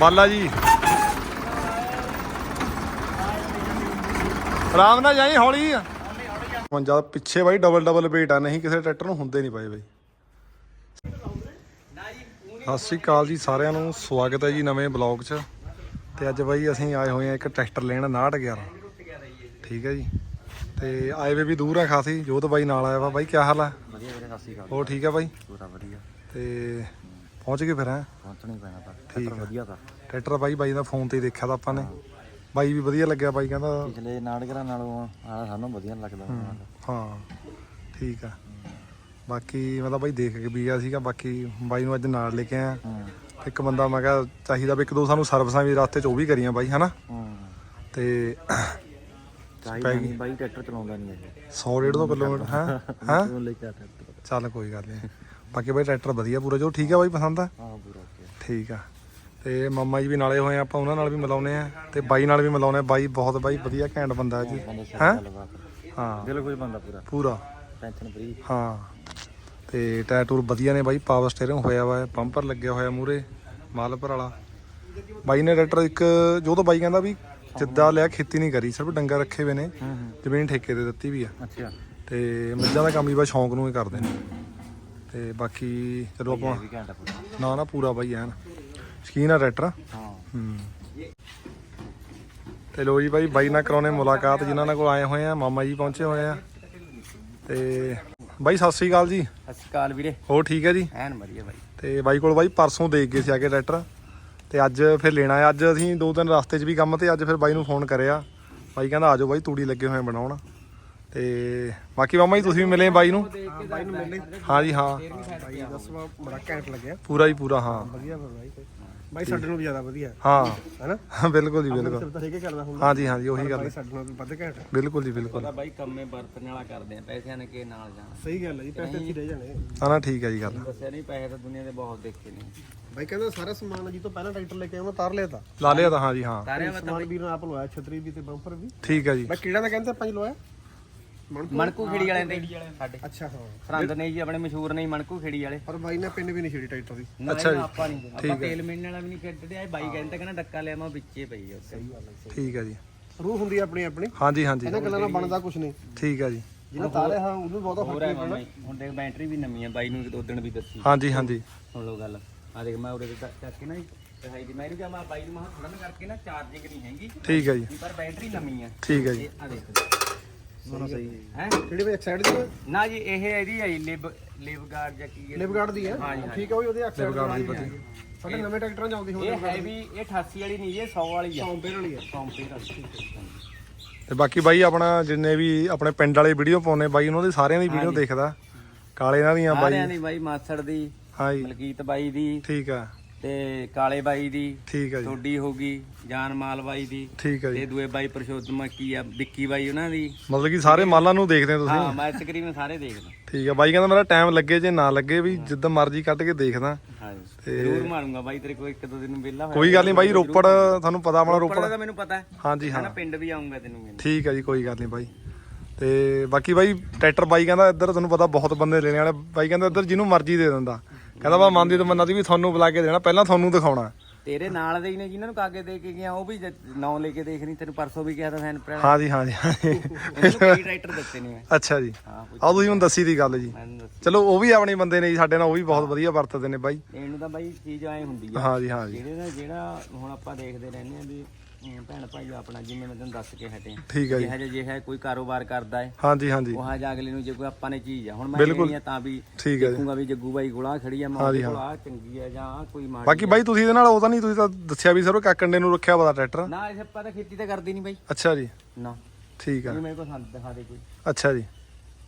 ਬਾਲਾ ਜੀ। ਆਰਾਮ ਨਾਲ ਜਾਈ ਹੌਲੀ। ਜਦ ਪਿੱਛੇ ਬਾਈ ਡਬਲ ਡਬਲ ਵੇਟ ਆ ਨਹੀਂ ਕਿਸੇ ਟਰੈਕਟਰ ਨੂੰ ਹੁੰਦੇ ਨਹੀਂ ਪਏ ਬਾਈ। ਸਤਿ ਸ਼੍ਰੀ ਅਕਾਲ ਜੀ ਸਾਰਿਆਂ ਨੂੰ ਸਵਾਗਤ ਹੈ ਜੀ ਨਵੇਂ ਬਲੌਗ 'ਚ। ਤੇ ਅੱਜ ਬਾਈ ਅਸੀਂ ਆਏ ਹੋਏ ਆ ਇੱਕ ਟਰੈਕਟਰ ਲੈਣ 6911 ਠੀਕ ਹੈ ਜੀ। ਤੇ ਆਏ ਵੇ ਵੀ ਦੂਰ ਆ ਖਾਸੀ ਜੋਤ ਬਾਈ ਨਾਲ ਆਇਆ ਵਾ। ਬਾਈ ਕੀ ਹਾਲ ਆ? ਵਧੀਆ ਵੀਰੇ ਸਤਿ ਸ਼੍ਰੀ ਅਕਾਲ। ਹੋਰ ਠੀਕ ਆ ਬਾਈ? ਪੂਰਾ ਵਧੀਆ। ਤੇ ਪਹੁੰਚ ਗਏ ਫਿਰ ਹੈ? ਪਹੁੰਚਣਾ ਹੀ ਪੈਣਾ ਤਾਂ। ਠੀਕ ਟਰੈਕਟਰ ਵਧੀਆ ਤਾਂ। ਟਰੈਕਟਰ ਬਾਈ ਬਾਈ ਦਾ ਫੋਨ ਤੇ ਹੀ ਦੇਖਿਆ ਤਾਂ ਆਪਾਂ ਨੇ। ਬਾਈ ਵੀ ਵਧੀਆ ਲੱਗਿਆ ਬਾਈ ਕਹਿੰਦਾ। ਪਿਛਲੇ ਨਾਟਕਰਾਂ ਨਾਲੋਂ ਆ ਸਾਨੂੰ ਵਧੀਆ ਨੀ ਲੱਗਦਾ। ਹਾਂ ਠੀਕ ਆ। ਬਾਕੀ ਮੈਂ ਤਾਂ ਬਾਈ ਦੇਖ ਕੇ ਵੀ ਗਿਆ ਸੀਗਾ ਬਾਕੀ ਬਾਈ ਨੂੰ ਅੱਜ ਨਾਲ ਲੈ ਕੇ ਆਇਆ। ਹੂੰ। ਇੱਕ ਬੰਦਾ ਮੈਂ ਕਿਹਾ ਚਾਹੀਦਾ ਵੀ ਇੱਕ ਦੋ ਸਾਨੂੰ ਸਰਵਿਸਾਂ ਵੀ ਰਸਤੇ 'ਚ ਉਹ ਵੀ ਕਰੀਆਂ ਬਾਈ ਹਨਾ? ਹੂੰ। ਤੇ ਚਾਹੀਦਾ ਨਹੀਂ ਬਾਈ ਟਰੈਕਟਰ ਚਲਾਉਂਦਾ ਨਹੀਂ ਇਹ 100 150 ਕਿਲੋਮੀਟਰ ਹਾਂ? ਹਾਂ? ਉਹ ਲੈ ਕੇ ਆ ਟਰੈਕਟਰ। ਚੱਲ ਕੋਈ ਗੱਲ ਨਹੀਂ ਬਾਕੀ ਬਾਈ ਟਰੈਕਟਰ ਵਧੀਆ ਪੂਰਾ ਜੋ ਠੀਕ ਆ ਬਾਈ ਪਸੰਦ ਆ? ਹਾਂ ਪੂਰਾ ਓਕੇ ਠੀਕ ਆ। ਤੇ ਮੰਮਾ ਜੀ ਵੀ ਨਾਲੇ ਹੋਏ ਆ ਆਪਾਂ ਉਹਨਾਂ ਨਾਲ ਵੀ ਮਿਲਾਉਨੇ ਆ ਤੇ ਬਾਈ ਨਾਲ ਵੀ ਮਿਲਾਉਨੇ ਆ। ਬਾਈ ਬਹੁਤ ਬਾਈ ਵਧੀਆ ਘੈਂਟ ਬੰਦਾ ਜੀ। ਹੈਂ? ਹਾਂ? ਦਿਲ ਕੁਝ ਬੰਦਾ ਪੂਰਾ। ਪੂਰਾ। ਟੈਨਸ਼ਨ ਫਰੀ ਹਾਂ। ਤੇ ਟਾਇਰ ਟੂਰ ਵਧੀਆ ਨੇ ਬਾਈ ਪਾਵਰ ਸਟੀਅਰਿੰਗ ਹੋਇਆ ਵਾ ਪੰਪਰ ਲੱਗਿਆ ਹੋਇਆ ਮੂਰੇ ਮਾਲਪਰ ਵਾਲਾ। ਬਾਈ ਨੇ ਟਰੈਕਟਰ ਇੱਕ ਜੋ ਤਾਂ ਬਾਈ ਕਹਿੰਦਾ ਵੀ ਜਿੱਦਾਂ ਲਿਆ ਖੇਤੀ ਨਹੀਂ ਕਰੀ ਸਿਰਫ ਡੰਗਰ ਰੱਖੇ ਹੋਏ ਨੇ ਜ਼ਮੀਨ ਠੇਕੇ ਤੇ ਦਿੱਤੀ ਵੀ ਆ। ਅੱਛਾ। ਤੇ ਮੱਝਾਂ ਦਾ ਕੰਮ ਹੀ ਬਸ ਸ਼ੌਂਕ ਨੂੰ ਹੀ ਕਰਦੇ ਨੇ। ਤੇ ਬਾਕੀ ਚਲੋ ਆਪਾਂ ਇਹ ਵੀ ਘੰਟਾ ਪੂਰਾ। ਨਾ ਨਾ ਪੂਰਾ ਬਾਈ ਐਨ। ਸ਼ਕੀਨ ਆ ਟਰੈਕਟਰ। ਹਾਂ। ਹੂੰ। ਤੇ ਲੋ ਜੀ ਬਾਈ ਬਾਈ ਨਾਲ ਕਰਾਉਣੇ ਮੁਲਾਕਾਤ ਜਿਨ੍ਹਾਂ ਨਾਲ ਕੋਲ ਆਏ ਹੋਏ ਆ ਮਾਮਾ ਜੀ ਪਹੁੰਚੇ ਹੋਏ ਆ। ਤੇ ਬਾਈ ਸਤਿ ਸ੍ਰੀ ਅਕਾਲ ਜੀ। ਸਤਿ ਸ਼੍ਰੀ ਅਕਾਲ ਵੀਰੇ। ਹੋਰ ਠੀਕ ਹੈ ਜੀ? ਐਨ ਵਧੀਆ ਬਾਈ। ਤੇ ਬਾਈ ਕੋਲ ਬਾਈ ਪਰਸੋਂ ਦੇਖ ਗਏ ਸੀ ਆ ਕੇ ਟਰੈਕਟਰ। ਤੇ ਅੱਜ ਫਿਰ ਲੈਣਾ ਹੈ ਅੱਜ ਅਸੀਂ ਦੋ ਦਿਨ ਰਸਤੇ 'ਚ ਵੀ ਕੰਮ ਤੇ ਅੱਜ ਫਿਰ ਬਾਈ ਨੂੰ ਫੋਨ ਕਰਿਆ। ਬਾਈ ਕਹਿੰਦਾ ਆਜੋ ਬਾਈ ਤੂੜੀ ਲੱਗੇ ਹੋਏ ਬਣਾਉਣ। ਤੇ ਬਾਕੀ ਮਾਮਾ ਜੀ ਤੁਸੀਂ ਵੀ ਮਿਲੇ ਬਾਈ ਨੂੰ? ਬਾਈ ਨੂੰ ਮਿਲਣੇ ਹਾਂ ਜੀ ਹਾਂ। ਬਾਈ ਦੱਸਵਾ ਬੜਾ ਘੈਂਟ ਲੱਗਿਆ। ਪੂਰਾ ਹੀ ਪੂਰਾ ਹਾਂ। ਵਧੀਆ ਬਾਈ। ਬਾਈ ਸਾਡੇ ਨੂੰ ਵੀ ਜ਼ਿਆਦਾ ਵਧੀਆ। ਹਾਂ। ਹੈਨਾ? ਬਿਲਕੁਲ ਜੀ ਬਿਲਕੁਲ। ਤਾਂ ਠੀਕ ਕਰਦਾ ਹੁੰਦਾ। ਹਾਂ ਜੀ ਹਾਂ ਜੀ ਉਹੀ ਗੱਲ ਬਾਈ। ਸਾਡੇ ਨਾਲ ਵੀ ਵੱਧ ਘੈਂਟ। ਬਿਲਕੁਲ ਜੀ ਬਿਲਕੁਲ। ਬਾਈ ਕੰਮੇ ਵਰਤਣ ਵਾਲਾ ਕਰਦੇ ਆ ਪੈਸਿਆਂ ਨੇ ਕੇ ਨਾਲ ਜਾਣਾ। ਸਹੀ ਗੱਲ ਹੈ ਜੀ ਪੈਸੇ ਇੱਥੇ ਰਹਿ ਜਾਣੇ। ਹਾਂ ਨਾ ਠੀਕ ਹੈ ਜੀ ਗੱਲ। ਦੱਸਿਆ ਨਹੀਂ ਪੈਸੇ ਤਾਂ ਦੁਨੀਆ ਦੇ ਬਹੁਤ ਦੇਖੇ ਨੇ। ਬਾਈ ਕਹਿੰਦਾ ਸਾਰਾ ਸਮਾਨ ਜੀ ਤੋਂ ਪਹਿਲਾਂ ਟਰੈਕਟਰ ਲੈ ਕੇ ਆਉਣਾ ਤਾਰ ਲਿਆ ਤਾਂ। ਲਾ ਲਿਆ ਤਾਂ ਹਾਂ ਜੀ ਹਾਂ। ਸਾਰਿਆਂ ਸਮਾਨ ਵੀਰ ਨੇ ਆਪ ਲਵਾਇਆ ਛਤਰੀ ਵੀ ਤੇ ਬੰਪਰ ਵੀ। ਠੀਕ ਹੈ ਜੀ। ਬਾਈ ਕਿਹੜਾ ਦਾ ਕਹਿੰਦੇ ਆਪਾਂ ਜੀ ਲਵਾਇਆ? ਮਣਕੂ? ਖੇੜੀ ਵਾਲਿਆਂ ਦੇ। ਸਾਡੇ। ਅੱਛਾ ਹਾਂ। ਸਰੰਦ ਨੇ ਜੀ ਆਪਣੇ ਮਸ਼ਹੂਰ ਨੇ ਜੀ ਮਣਕੂ ਖੇੜੀ ਵਾਲੇ। ਪਰ ਬਾਈ ਨੇ ਪਿੰਨ ਵੀ ਨਹੀਂ ਛੇੜੀ ਟਰੈਕਟਰ ਦੀ। ਨਾ ਅੱਛਾ ਜੀ। ਆਪਾਂ ਨਹੀਂ ਆਪਾਂ ਤੇਲ ਮਿਲਣ ਵਾਲਾ ਵੀ ਨਹੀਂ ਖੇਡਦੇ ਆ ਬਾਈ ਕਹਿੰਦਾ ਕਹਿੰਦਾ ਡੱਕਾ ਲਿਆ ਮੈਂ ਵਿੱਚੇ ਪਈ ਆ ਠੀਕ ਹੈ ਜੀ। ਰੂਹ ਹੁੰਦੀ ਆ ਆਪਣੀ ਆਪਣੀ। ਹਾਂ ਜੀ ਹਾਂ ਜੀ ਇਹਨਾਂ ਗੱਲਾਂ ਨਾਲ ਬਣਦਾ ਕੁਝ ਨਹੀਂ। ਠੀਕ ਹੈ ਜੀ। ਜਿਹਨੇ ਤਾਰੇ ਹਾਂ ਉਹਨੂੰ ਬਹੁਤਾ ਹੋਰ ਫ਼ਰਕ ਹੈ ਨਹੀਂ ਪੈਣਾ ਹੁਣ ਦੇਖ ਬੈਟਰੀ ਵੀ ਨਵੀਂ ਆ ਬਾਈ ਨੂੰ ਉਦੋਂ ਵੀ ਦੱਸੀ। ਹਾਂ ਜੀ ਹਾਂ ਜੀ ਸੁਣ ਲਓ ਗੱਲ। ਆ ਦੇਖ ਮੈਂ ਤੇ ਚੱਕ- ਕੇ ਨਾ ਦਿਖਾਈ ਦੀ। ਮੈਂ ਇਹਨੂੰ ਕਿਹਾ ਮੈਂ ਬਾਈ ਨੂੰ ਮਹਾ ਥੋੜਾ ਕਰਕੇ ਨਾ ਚਾਰਜਿੰਗ ਨਹੀਂ ਹੈਗੀ। ਠੀਕ ਹੈ ਜੀ। ਪਰ ਬੈਟਰੀ ਨਵੀਂ ਆ। ਠੀਕ ਹੈ ਜੀ। ਆ ਦੇਖ। ਸਹੀ ਹੈ? ਜਿਹੜੀ ਬਾਈ ਇੱਕ ਸਾਈਡ ਦੀ ਨਾ ਜੀ ਇਹ ਇਹਦੀ ਹੈ ਲਿਵ ਲਿਵ ਗਾਰਡ ਜਾਂ ਕੀ ਹੈ ਲਿਵ ਗਾਰਡ ਦੀ ਹੈ? ਠੀਕ ਹੈ ਉਹ ਉਹਦੇ ਐਕਸੈਂਟ ਗਾਰਡ ਦੀ ਪਤੀ ਸਾਡੇ ਨਵੇਂ ਟਰੈਕਟਰਾਂ ਚ ਆਉਂਦੀ ਹੋਣੀ ਇਹ ਹੈ। ਵੀ ਇਹ 88 ਵਾਲੀ ਨਹੀਂ ਜੀ, ਇਹ 100 ਵਾਲੀ ਆ। ਕੰਪੇਅਰ ਵਾਲੀ ਹੈ। ਕੰਪੇਅਰ ਵਾਲੀ। ਤੇ ਬਾਕੀ ਬਾਈ ਆਪਣਾ ਜਿੰਨੇ ਵੀ ਆਪਣੇ ਪਿੰਡ ਵਾਲੇ ਵੀਡੀਓ ਪਾਉਨੇ ਬਾਈ ਉਹਨਾਂ ਦੇ ਸਾਰਿਆਂ ਦੀ ਵੀਡੀਓ ਦੇਖਦਾ। ਕਾਲੇ ਇਹਨਾਂ ਦੀਆਂ ਬਾਈ। ਸਾਰਿਆਂ ਦੀ ਬਾਈ ਮਾਸੜ ਦੀ ਹਾਂ ਜੀ। ਮਲਕੀਤ ਬਾਈ ਦੀ। ਠੀਕ ਆ। ਤੇ ਕਾਲੇ ਬਾਈ ਦੀ ਠੀਕ ਆ ਜੀ। ਤੁਹਾਡੀ ਹੋ ਗਈ ਜਾਨ ਮਾਲ ਬਾਈ ਦੀ ਠੀਕ ਆ ਜੀ। ਤੇ ਦੂਏ ਬਾਈ ਪਰਸ਼ੋਤਮ ਕੀ ਆ ਵਿੱਕੀ ਬਾਈ ਉਹਨਾਂ ਦੀ। ਮਤਲਬ ਕਿ ਸਾਰੇ ਮਾਲਾਂ ਨੂੰ ਦੇਖਦੇ ਹੋ ਤੁਸੀਂ? ਹਾਂ ਮੈਂ ਤਕਰੀਬਨ ਸਾਰੇ ਦੇਖਦਾ। ਠੀਕ ਆ ਬਾਈ ਕਹਿੰਦਾ ਮੇਰਾ ਟਾਈਮ ਲੱਗੇ ਜੇ ਨਾ ਲੱਗੇ ਵੀ ਜਿੱਦਾਂ ਮਰਜ਼ੀ ਕੱਢ ਕੇ ਦੇਖਦਾ। ਹਾਂ ਜ਼ਰੂਰ ਮਾਰੂੰਗਾ ਬਾਈ ਤੇਰੇ ਕੋਲ ਇੱਕ ਦੋ ਦਿਨ ਵਿਹਲਾ ਹੋਇਆ ਕੋਈ ਗੱਲ ਨਹੀਂ ਬਾਈ ਰੋਪੜ ਤੁਹਾਨੂੰ ਪਤਾ ਆਪਣਾ ਰੋਪੜ। ਦਾ ਮੈਨੂੰ ਪਤਾ। ਹੈ ਹਾਂ ਹਾਂ। ਪਿੰਡ ਵੀ ਆਉਂਗਾ ਤੈਨੂੰ ਠੀਕ ਆ ਜੀ ਕੋਈ ਗੱਲ ਨਹੀਂ ਬਾਈ। ਤੇ ਬਾਕੀ ਬਾਈ ਟਰੈਕਟਰ ਬਾਈ ਕਹਿੰਦਾ ਇੱਧਰ ਤੁਹਾਨੂੰ ਪਤਾ ਬਹੁਤ ਬੰਦੇ ਲੈਣੇ ਵਾਲੇ ਬਾਈ ਕਹਿੰਦਾ ਇੱਧਰ ਜਿਹਨੂੰ ਮਰਜ਼ੀ ਦੇ ਦਿੰਦਾ। ਕਹਿੰਦਾ ਵਾ ਮੰਨਦੀ ਤਾਂ ਮੰਨਦੀ ਵੀ ਤੁਹਾਨੂੰ ਬੁਲਾ ਕੇ ਦੇਣਾ ਪਹਿਲਾਂ ਤੁਹਾਨੂੰ ਦਿਖਾਉਣਾ। ਤੇਰੇ ਨਾਲ ਦੇ ਹੀ ਨੇ ਜਿਨ੍ਹਾਂ ਨੂੰ ਕਾਗੇ ਦੇ ਕੇ ਗਿਆ ਉਹ ਵੀ ਨਾਂ ਲੈ ਕੇ ਦੇਖ ਨਹੀਂ ਤੈਨੂੰ ਪਰਸੋਂ ਵੀ ਕਿਹਾ ਤਾਂ ਫੈਨ ਪ੍ਰਾ ਹਾਂ ਜੀ ਹਾਂ ਜੀ ਕਈ ਟਰੈਕਟਰ ਦਿੱਤੇ ਨੇ ਮੈਂ। ਅੱਛਾ ਜੀ। ਆਹ ਤੁਸੀਂ ਹੁਣ ਦੱਸੀ ਦੀ ਗੱਲ ਜੀ। ਮੈਨੂੰ ਦੱਸ। ਚਲੋ ਉਹ ਵੀ ਆਪਣੇ ਬੰਦੇ ਨੇ ਜੀ ਸਾਡੇ ਨਾਲ ਉਹ ਵੀ ਬਹੁਤ ਵਧੀਆ ਵਰਤਦੇ ਨੇ ਬਾਈ। ਇਹਨੂੰ ਤਾਂ ਬਾਈ ਚੀਜ਼ ਐ ਹੁੰਦੀ ਆ। ਹਾਂ ਜੀ ਹਾਂ ਜੀ ਜਿਹੜੇ ਨਾ ਜਿਹੜਾ ਹੁਣ ਆਪਾਂ ਦੇਖਦੇ ਰਹਿੰਦੇ ਆ ਵੀ ਅਮ, ਭੈਣ ਭਾਈ ਆਪਣਾ ਜਿਵੇਂ ਮੈਂ ਤੈਨੂੰ ਦੱਸ ਕੇ ਹਟੇ ਠੀਕ ਹੈ ਜੀ। ਜਿਹੜਾ ਜੇ ਜੇ ਹੈ ਕੋਈ ਕਾਰੋਬਾਰ ਕਰਦਾ ਹੈ ਹਾਂ ਜੀ ਹਾਂ ਜੀ ਉਹ ਹਾਂ ਜਾ ਅਗਲੇ ਨੂੰ ਜੇ ਕੋਈ ਆਪਾਂ ਨੇ ਚੀਜ਼ ਆ। ਹੁਣ ਮੈਂ ਬਿਲਕੁਲ। ਲੈਣੀ ਆ ਤਾਂ ਵੀ ਠੀਕ ਹੈ ਜੀ। ਦੇਖੂੰਗਾ ਵੀ ਜੱਗੂ ਬਾਈ ਕੋਲ ਆਹ ਖੜੀ ਆ ਮੈਂ ਉਹਦੇ ਕੋਲ ਆ ਚੰਗੀ ਆ ਜਾਂ ਆਹ ਕੋਈ ਮਾੜੀ ਬਾਕੀ ਬਾਈ ਤੁਸੀਂ ਇਹਦੇ ਨਾਲ ਉਹ ਤਾਂ ਨਹੀਂ ਤੁਸੀਂ ਤਾਂ ਦੱਸਿਆ ਵੀ ਸਰ ਕਾਕੰਡੇ ਨੂੰ ਰੱਖਿਆ ਪਤਾ ਟਰੈਕਟਰ। ਨਾ ਇਹ ਆਪਾਂ ਤਾਂ ਖੇਤੀ ਤਾਂ ਕਰਦੀ ਨਹੀਂ ਬਾਈ। ਅੱਛਾ ਜੀ। ਨਾ। ਠੀਕ ਆ। ਇਹ ਮੇਰੇ ਕੋਲ ਸੰਦ ਦਿਖਾ ਦੇ ਕੋਈ। ਅੱਛਾ ਜੀ।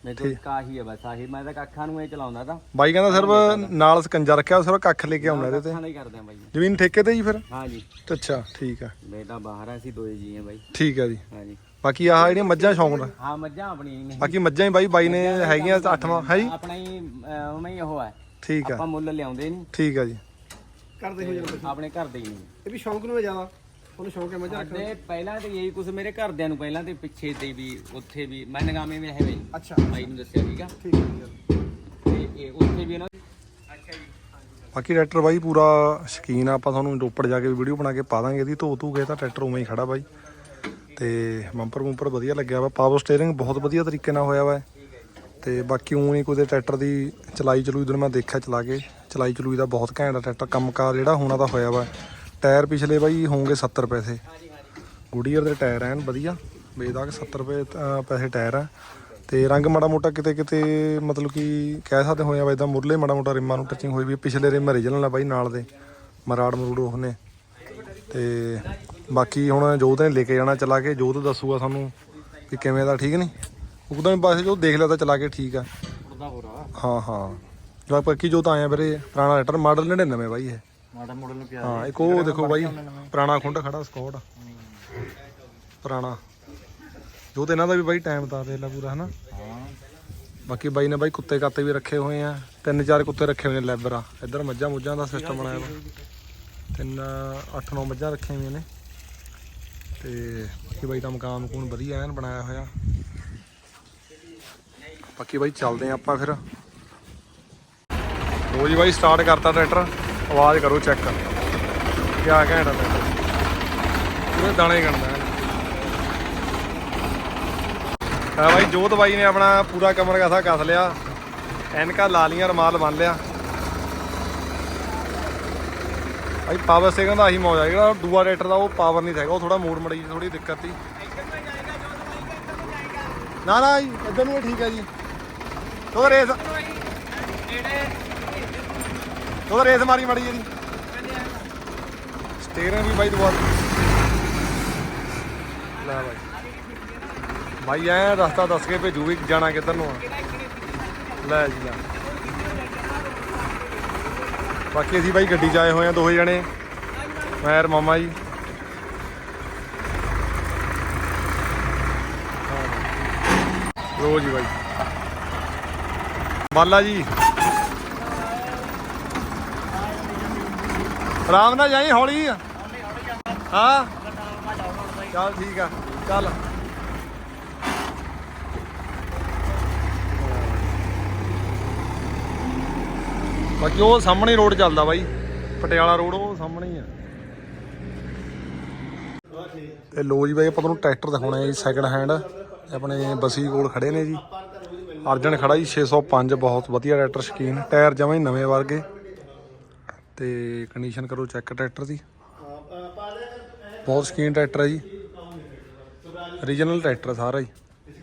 ਮੇਰੇ ਕੋਲ ਕਾਹੀ ਬਸ ਆਹੀ ਮੈਂ ਤਾਂ ਕੱਖਾਂ ਨੂੰ ਇਹ ਚਲਾਉਂਦਾ ਤਾਂ। ਬਾਈ ਕਹਿੰਦਾ ਸਿਰਫ ਨਾਲ ਸਕੰਜਾ ਰੱਖਿਆ ਸਿਰਫ ਕੱਖ ਲੈ ਕੇ ਆਉਣਾ ਇਹਦੇ ਤੇ। ਕੱਖਾਂ ਦਾ ਹੀ ਕਰਦੇ ਆ ਬਾਈ। ਜ਼ਮੀਨ ਠੇਕੇ ਤੇ ਜੀ ਫਿਰ? ਹਾਂ ਜੀ। ਅੱਛਾ ਠੀਕ ਆ। ਤਾਂ ਬਾਹਰ ਆ ਅਸੀਂ ਦੋਏ ਜੀ ਆ ਬਾਈ। ਠੀਕ ਆ ਜੀ। ਹਾਂ ਜੀ। ਬਾਕੀ ਆਹ ਜਿਹੜੀਆਂ ਮੱਝਾਂ ਸ਼ੌਂਕ ਦਾ ਹਾਂ ਮੱਝਾਂ ਆਪਣੀਆਂ ਨੇ। ਬਾਕੀ ਮੱਝਾਂ ਹੀ ਬਾਈ ਬਾਈ ਨੇ ਹੈਗੀਆਂ ਅੱਠਵਾਂ ਹੈ ਜੀ? ਆਪਣਾ ਹੀ ਅਹ, ਉਵੇਂ ਹੀ ਉਹ ਹੈ ਠੀਕ ਆ। ਆਪਾਂ ਮੁੱਲ ਲਿਆਉਂਦੇ ਨਹੀਂ। ਠੀਕ ਆ ਜੀ। ਕਰਦੇ ਹੋ ਜਾਂਦੇ ਆਪਣੇ ਘਰ ਦੇ ਹੀ ਨਹੀਂ ਇਹ ਵੀ ਸ਼ੌਂਕ ਨੂੰ ਹੈ ਜ਼ਿਆਦਾ। ਉਹਨੂੰ ਸ਼ੌਂਕ ਹੈ ਮਜ਼ਾ ਸਾਡੇ ਪਹਿਲਾਂ ਤੇ ਇਹੀ ਕੁਝ ਮੇਰੇ ਘਰਦਿਆਂ ਨੂੰ ਪਹਿਲਾਂ ਤੇ ਪਿੱਛੇ ਤੇ ਵੀ ਉੱਥੇ ਵੀ ਮੈਂ ਨਗਾਮੇ ਵਿੱਚ ਹੈ ਬਈ ਅੱਛਾ। ਬਾਈ ਨੂੰ ਦੱਸਿਆ ਸੀਗਾ ਠੀਕ ਹੈ ਜੀ ਤੇ ਇਹ ਉੱਥੇ ਵੀ ਇਹਨਾਂ ਅੱਛਾ ਜੀ। ਬਾਕੀ ਟਰੈਕਟਰ ਬਾਈ ਪੂਰਾ ਸ਼ਕੀਨ ਆ ਆਪਾਂ ਤੁਹਾਨੂੰ ਰੋਪੜ ਜਾ ਕੇ ਵੀਡੀਓ ਬਣਾ ਕੇ ਪਾ ਦਾਂਗੇ ਇਹਦੀ। ਧੋ ਧੂ ਕੇ ਤਾਂ ਟਰੈਕਟਰ ਉਵੇਂ ਹੀ ਖੜਾ ਬਾਈ। ਤੇ ਬੰਪਰ ਬੰਪਰ ਵਧੀਆ ਲੱਗਿਆ ਵਾ। ਪਾਵਰ ਸਟੀਅਰਿੰਗ ਬਹੁਤ ਵਧੀਆ ਤਰੀਕੇ ਨਾਲ ਹੋਇਆ ਵਾ। ਤੇ ਬਾਕੀ ਊਂ ਨਹੀਂ ਕੋਈ ਟਰੈਕਟਰ ਦੀ ਚਲਾਈ ਚਲੂਈ ਦਿਨ ਮੈਂ ਦੇਖਿਆ ਚਲਾ ਕੇ। ਚਲਾਈ ਚਲੂਈ ਦਾ ਬਹੁਤ ਘੈਂਟ ਆ ਟਰੈਕਟਰ। ਕੰਮਕਾਰ ਜਿਹੜਾ ਹੋਣਾ ਦਾ ਹੋਇਆ ਵਾ। ਟਾਇਰ ਪਿਛਲੇ ਬਾਈ ਹੋਣਗੇ 70 ਪੈਸੇ। ਗੁਡੀਅਰ ਦੇ ਟਾਇਰ ਐਨ ਵਧੀਆ। ਬੇਦਾਗ 70 ਰੁਪਏ ਪੈਸੇ ਟਾਇਰ ਆ। ਤੇ ਰੰਗ ਮਾੜਾ ਮੋਟਾ ਕਿਤੇ ਕਿਤੇ ਮਤਲਬ ਕਿ ਕਹਿ ਸਕਦੇ ਹੋਇਆ ਵਾ ਇਦਾਂ ਮੁਰਲੇ ਮਾੜਾ ਮੋਟਾ ਰਿਮਾਂ ਨੂੰ ਟੱਚਿੰਗ ਹੋਈ ਵੀ ਪਿਛਲੇ ਰਿਮ ਰੀਜਨਲ ਆ ਬਾਈ ਨਾਲ ਦੇ ਮਰਾੜ ਮਰੂੜ ਉਹਨੇ। ਤੇ ਬਾਕੀ ਹੁਣ ਜੋਤ ਨੇ ਲੈ ਕੇ ਜਾਣਾ ਚਲਾ ਕੇ। ਜੋਤ ਦੱਸੂਗਾ ਸਾਨੂੰ ਕਿ ਕਿਵੇਂ ਦਾ ਠੀਕ ਨਹੀਂ? ਉਦੋਂ ਬਸ ਜੋ ਦੇਖ ਲਿਆ ਤਾਂ ਚਲਾ ਕੇ ਠੀਕ ਆ। ਉਹਦਾ ਹਾਂ ਹਾਂ ਜੋ ਪੱਕੀ ਜੋਤ ਆਇਆ ਵੀਰੇ ਪੁਰਾਣਾ ਲੈਟਰ ਮਾਡਲ 99 ਬਾਈ ਇਹ। ਮਾਡਲ ਮਾਡਲ ਨੂੰ ਪਿਆ ਹਾਂ ਇੱਕ ਉਹ ਦੇਖੋ ਬਾਈ ਪੁਰਾਣਾ ਖੁੰਡ ਖੜਾ ਸਕਾਟ। ਪੁਰਾਣਾ। ਜੋ ਤੇ ਇਹਨਾਂ ਦਾ ਵੀ ਬਾਈ ਟਾਈਮ ਤਾਂ ਦੇ ਲਾ ਪੂਰਾ ਹਨਾ? ਹਾਂ। ਬਾਕੀ ਬਾਈ ਨੇ ਬਾਈ ਕੁੱਤੇ ਕਾਤੇ ਵੀ ਰੱਖੇ ਹੋਏ ਆ। ਤਿੰਨ ਚਾਰ ਕੁੱਤੇ ਰੱਖੇ ਹੋਏ ਨੇ ਲੈਬਰ ਆ। ਇੱਧਰ ਮੱਝਾਂ ਮੁੱਝਾਂ ਦਾ ਸਿਸਟਮ ਬਣਾਇਆ ਵਾ। ਤਿੰਨ 8-9 ਮੱਝਾਂ ਰੱਖੀਆਂ ਹੋਈਆਂ ਨੇ। ਤੇ ਬਾਕੀ ਬਾਈ ਦਾ ਮਕਾਨ ਮਕੂਨ ਵਧੀਆ ਐਨ ਬਣਾਇਆ ਹੋਇਆ। ਬਾਕੀ ਬਾਈ ਚੱਲਦੇ ਆ ਆਪਾਂ ਫਿਰ। ਲੋ ਜੀ ਬਾਈ ਸਟਾਰਟ ਕਰਤਾ ਟਰੈਕਟਰ ਆਵਾਜ਼ ਕਰੋ ਚੈੱਕ ਕਿਆ ਘੈਂਟ ਆ ਪੂਰੇ ਦਾਣੇ ਗਣਦਾ ਐਨ ਹਾਂ ਜੋਤ ਬਾਈ ਨੇ ਆਪਣਾ ਪੂਰਾ ਕਮਰ ਕਾਸਾ ਕੱਸ ਲਿਆ। ਐਨਕਾ ਲਾ ਲੀਆਂ ਰਮਾਲ ਬੰਨ ਲਿਆ। ਬਾਈ, ਪਾਵਰ ਸਟੇਸ਼ਨ ਦਾ ਆਹੀ ਮੌਜ ਆ। ਜਿਹੜਾ ਦੂਆ ਰੇਟਰ ਦਾ ਉਹ ਪਾਵਰ ਨਹੀਂ ਸੀਗਾ ਉਹ ਥੋੜਾ ਮੋੜ ਮੜੀ ਥੋੜੀ ਦਿੱਕਤ ਸੀ। ਨਾ ਨਾ ਜੀ, ਇੱਧਰ ਨੂੰ ਇਹ ਠੀਕ ਹੈ ਜੀ। ਤੋ ਰੇਸ ਉਹਦਾ ਰੇਸ ਮਾਰੀ ਮੜੀ ਜੀ ਸਟੀਅਰਿੰਗ ਵੀ ਬਾਈ ਦੁਆ ਲੈ ਬਾਈ। ਭਾਈ ਐ ਰਸਤਾ ਦੱਸ ਕੇ ਭੇਜੂ ਵੀ ਜਾਣਾ ਕਿੱਧਰ ਨੂੰ ਆ। ਲੈ ਜੀ, ਲੈ। ਬਾਕੀ ਅਸੀਂ ਬਾਈ ਗੱਡੀ 'ਚ ਆਏ ਹੋਏ ਆ ਦੋਹੇ ਜਣੇ। ਮੈਂ ਮਾਮਾ ਜੀ। ਰੋਜ਼ ਜੀ ਬਾਈ। ਬਾਲਾ ਜੀ। ਆਰਾਮ ਨਾਲ ਜਾਈ ਹੌਲੀ। ਹਾਂ। ਚੱਲ ਠੀਕ ਆ ਚੱਲ। ਬਾਕੀ ਉਹ ਸਾਹਮਣੇ ਰੋਡ ਚੱਲਦਾ ਬਾਈ ਪਟਿਆਲਾ ਰੋਡ ਉਹ ਸਾਹਮਣੇ ਹੀ ਆ। ਤੇ ਲੋ ਜੀ ਬਾਈ ਆਪਾਂ ਤੁਹਾਨੂੰ ਟਰੈਕਟਰ ਦਿਖਾਉਣਾ ਹੈ ਜੀ ਸੈਕਿੰਡ ਹੈਂਡ ਆਪਣੇ ਬਸੀ ਕੋਲ ਖੜੇ ਨੇ ਜੀ। ਅਰਜਨ ਖੜਾ ਜੀ 605 ਬਹੁਤ ਵਧੀਆ ਟਰੈਕਟਰ ਸ਼ਕੀਨ। ਟਾਇਰ ਜਮਾਂ ਹੀ ਨਵੇਂ ਵਰਗੇ। ਤੇ ਕੰਡੀਸ਼ਨ ਕਰੋ ਚੈੱਕ ਟਰੈਕਟਰ ਦੀ। ਬਹੁਤ ਸ਼ਕੀਨ ਟਰੈਕਟਰ ਹੈ ਜੀ। ਰੀਜਨਲ ਟਰੈਕਟਰ ਸਾਰਾ ਹੀ।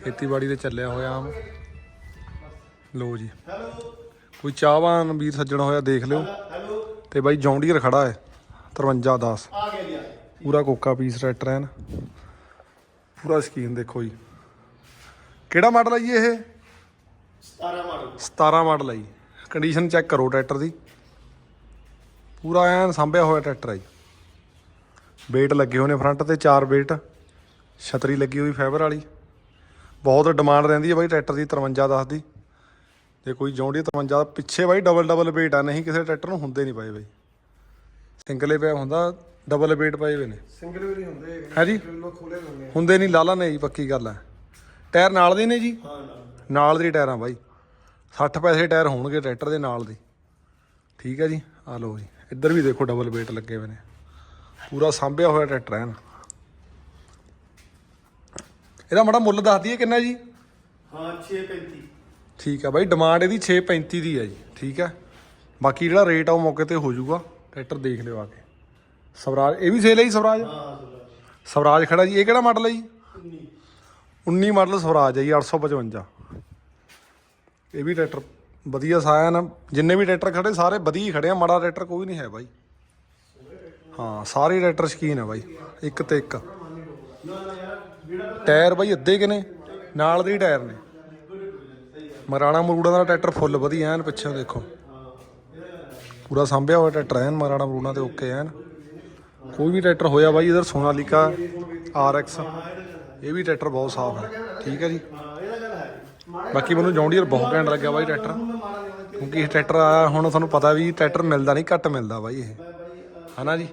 ਖੇਤੀਬਾੜੀ ਤੇ ਚੱਲਿਆ ਹੋਇਆ ਆਮ। ਲੋ ਜੀ। ਕੋਈ ਚਾਹਵਾਨ ਵੀਰ ਸੱਜਣ ਹੋਇਆ ਦੇਖ ਲਿਓ। ਤੇ ਬਾਈ ਜੌਂਡੀਅਰ ਖੜਾ ਹੈ 5310 ਪੂਰਾ ਕੋਕਾ ਪੀਸ ਟਰੈਕਟਰ ਹੈ ਨਾ ਪੂਰਾ ਸਕੀਨ ਦੇਖੋ ਜੀ। ਕਿਹੜਾ ਮਾਡਲ ਹੈ ਜੀ ਇਹ? 17 ਮਾਡਲ। 17 ਮਾਡਲ ਹੈ ਜੀ। ਕੰਡੀਸ਼ਨ ਚੈੱਕ ਕਰੋ ਟਰੈਕਟਰ ਦੀ। ਪੂਰਾ ਐਨ ਸਾਂਭਿਆ ਹੋਇਆ ਟਰੈਕਟਰ ਹੈ ਜੀ। ਵੇਟ ਲੱਗੇ ਹੋਏ ਨੇ ਫਰੰਟ ਤੇ ਚਾਰ ਵੇਟ ਛਤਰੀ ਲੱਗੀ ਹੋਈ ਫਾਈਬਰ ਵਾਲੀ। ਬਹੁਤ ਡਿਮਾਂਡ ਰਹਿੰਦੀ ਹੈ ਬਾਈ ਟਰੈਕਟਰ ਦੀ 5310 ਦੀ। ਜੇ ਕੋਈ ਜੌਂਡੀ 53 ਪਿੱਛੇ ਬਾਈ ਡਬਲ ਡਬਲ ਵੇਟ ਆ ਨਹੀਂ ਕਿਸੇ ਟਰੈਕਟਰ ਨੂੰ ਹੁੰਦੇ ਨਹੀਂ ਪਏ ਬਾਈ। ਸਿੰਗਲੇ ਪਿਆ ਹੁੰਦਾ ਡਬਲ ਵੇਟ ਪਏ ਹੋਏ ਨੇ। ਸਿੰਗਲ ਵੀ ਨਹੀਂ ਹੁੰਦੇ ਹੈ ਜੀ? ਖੋਲੇ ਹੁੰਦੇ ਆ। ਹੁੰਦੇ ਨਹੀਂ ਲਾਲਾ ਨੇ ਜੀ ਪੱਕੀ ਗੱਲ ਹੈ ਟਾਇਰ ਨਾਲ ਦੇ ਨੇ ਜੀ? ਹਾਂ ਨਾਲ ਦੇ ਟਾਇਰਾਂ ਬਾਈ। 60 ਪੈਸੇ ਟਾਇਰ ਹੋਣਗੇ ਟਰੈਕਟਰ ਦੇ ਨਾਲ ਦੇ। ਠੀਕ ਹੈ ਜੀ? ਆ ਲਓ ਜੀ। ਇੱਧਰ ਵੀ ਦੇਖੋ ਡਬਲ ਵੇਟ ਲੱਗੇ ਹੋਏ ਨੇ। ਪੂਰਾ ਸਾਂਭਿਆ ਹੋਇਆ ਟਰੈਕਟਰ ਹੈ ਇਹਦਾ ਮਾੜਾ ਮੁੱਲ ਦੱਸ ਦਈਏ ਕਿੰਨਾ ਜੀ? ਹਾਂ 635 ਠੀਕ ਆ ਬਾਈ ਡਿਮਾਂਡ ਇਹਦੀ 635 ਦੀ ਹੈ ਜੀ ਠੀਕ ਹੈ ਬਾਕੀ ਜਿਹੜਾ ਰੇਟ ਆ ਉਹ ਮੌਕੇ ਤੇ ਹੋ ਜਾਊਗਾ ਟਰੈਕਟਰ ਦੇਖ ਲਿਓ ਆ ਕੇ। ਸਵਰਾਜ ਇਹ ਵੀ ਸੇਲ ਹੈ ਜੀ ਸਵਰਾਜ? ਹਾਂ ਸਵਰਾਜ। ਖੜਾ ਜੀ ਇਹ ਕਿਹੜਾ ਮਾਡਲ ਹੈ ਜੀ? 19 ਮਾਡਲ ਸਵਰਾਜ ਹੈ ਜੀ 855 ਇਹ ਵੀ ਟਰੈਕਟਰ ਵਧੀਆ ਸਾਇਨ ਜਿੰਨੇ ਵੀ ਟਰੈਕਟਰ ਖੜੇ, ਸਾਰੇ ਵਧੀਆ ਹੀ ਖੜੇ ਆ। ਮਾੜਾ ਟਰੈਕਟਰ ਕੋਈ ਨਹੀਂ ਹੈ ਬਾਈ। ਹਾਂ, ਸਾਰੇ ਟਰੈਕਟਰ ਸ਼ਕੀਨ ਹੈ ਬਾਈ। ਇੱਕ ਤੇ ਇੱਕ। ਟਾਇਰ ਬਾਈ ਅੱਧੇ ਕਿ ਨੇ? ਨਾਲ ਦੇ ਹੀ ਟਾਇਰ ਨੇ। ਮਰਾਣਾ ਮਰੂੜਾ ਦਾ ਟਰੈਕਟਰ ਫੁੱਲ ਵਧੀਆ ਐਨ, ਪਿੱਛੇ ਦੇਖੋ। ਪੂਰਾ ਸਾਂਭਿਆ ਹੋਇਆ ਟਰੈਕਟਰ ਐਨ, ਮਰਾਣਾ ਮਰੂੜਾ ਤੇ ਓਕੇ ਐਨ। ਕੋਈ ਵੀ ਟਰੈਕਟਰ ਹੋਇਆ ਬਾਈ, ਇਧਰ ਸੋਨਾਲੀਕਾ RX ਇਹ ਵੀ ਟਰੈਕਟਰ ਬਹੁਤ ਸਾਫ਼ ਹੈ ਠੀਕ ਹੈ ਜੀ। ਬਾਕੀ ਮੈਨੂੰ ਜੌਂਡੀਅਰ ਬਹੁਤ ਘੈਂਟ ਲੱਗਿਆ ਬਾਈ ਟਰੈਕਟਰ। ਕਿਉਂਕਿ ਇਹ ਟਰੈਕਟਰ ਆ, ਹੁਣ ਤੁਹਾਨੂੰ ਪਤਾ ਵੀ ਟਰੈਕਟਰ ਮਿਲਦਾ ਨਹੀਂ, ਘੱਟ ਮਿਲਦਾ ਬਾਈ ਇਹ। ਹਨਾ ਜੀ?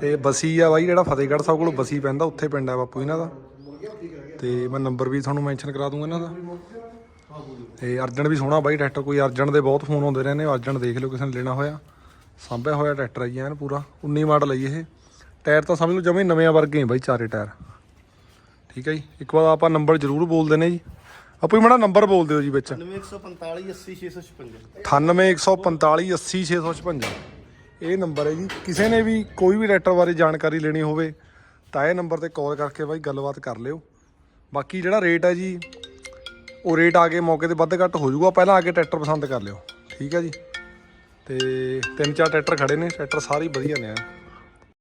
ਤੇ ਬਸੀ ਆ ਬਾਈ, ਜਿਹੜਾ ਫਤਿਹਗੜ੍ਹ ਸਾਹਿਬ ਕੋਲ ਬਸੀ ਪੈਂਦਾ, ਉੱਥੇ ਪਿੰਡ ਆ ਬਾਪੂ ਇਹਨਾਂ ਦਾ। ਤੇ ਮੈਂ ਨੰਬਰ ਵੀ ਤੁਹਾਨੂੰ ਮੈਂਸ਼ਨ ਕਰਾ ਦੂੰਗਾ ਇਹਨਾਂ ਦਾ। ਤੇ ਅਰਜਨ ਵੀ ਸੋਹਣਾ ਬਾਈ ਟਰੈਕਟਰ, ਕੋਈ ਅਰਜਨ ਦੇ ਬਹੁਤ ਫੋਨ ਆਉਂਦੇ ਰਹਿੰਦੇ ਅਰਜਨ ਦੇਖ ਲਿਓ ਕਿਸੇ ਨੇ ਲੈਣਾ ਹੋਇਆ। ਸਾਂਭਿਆ ਹੋਇਆ ਟਰੈਕਟਰ ਹੈ ਜੀ ਐਨ ਪੂਰਾ 19 ਮਾਡਲ ਹੈ ਜੀ ਇਹ। ਟਾਇਰ ਤਾਂ ਸਮਝ ਲਓ ਜਮੇ ਨਵੇਂ ਵਰਗੇ ਬਾਈ, ਚਾਰੇ ਟਾਇਰ। ਠੀਕ ਹੈ ਜੀ? ਇੱਕ ਵਾਰ ਆਪਾਂ ਨੰਬਰ ਜ਼ਰੂਰ ਬੋਲ ਦਿੰਨੇ ਜੀ। ਆਪੋ ਮਾੜਾ ਨੰਬਰ ਬੋਲ ਦਿਓ ਜੀ ਵਿੱਚ। 9145 80656 98145 80656 ਇਹ ਨੰਬਰ ਹੈ ਜੀ। ਕਿਸੇ ਨੇ ਵੀ ਕੋਈ ਵੀ ਟਰੈਕਟਰ ਬਾਰੇ ਜਾਣਕਾਰੀ ਲੈਣੀ ਹੋਵੇ ਤਾਂ ਇਹ ਨੰਬਰ ਤੇ ਕਾਲ ਕਰਕੇ ਬਾਈ ਗੱਲਬਾਤ ਕਰ ਲਿਓ। ਬਾਕੀ ਜਿਹੜਾ ਰੇਟ ਹੈ ਜੀ ਉਹ ਰੇਟ ਆ ਕੇ ਮੌਕੇ ਤੇ ਵੱਧ ਘੱਟ ਹੋ ਜਾਊਗਾ। ਪਹਿਲਾਂ ਆ ਕੇ ਟਰੈਕਟਰ ਪਸੰਦ ਕਰ ਲਿਓ। ਠੀਕ ਹੈ ਜੀ। ਤੇ ਤਿੰਨ ਚਾਰ ਟਰੈਕਟਰ ਖੜੇ ਨੇ। ਟਰੈਕਟਰ ਸਾਰੇ ਵਧੀਆ ਨੇ ਐਨ।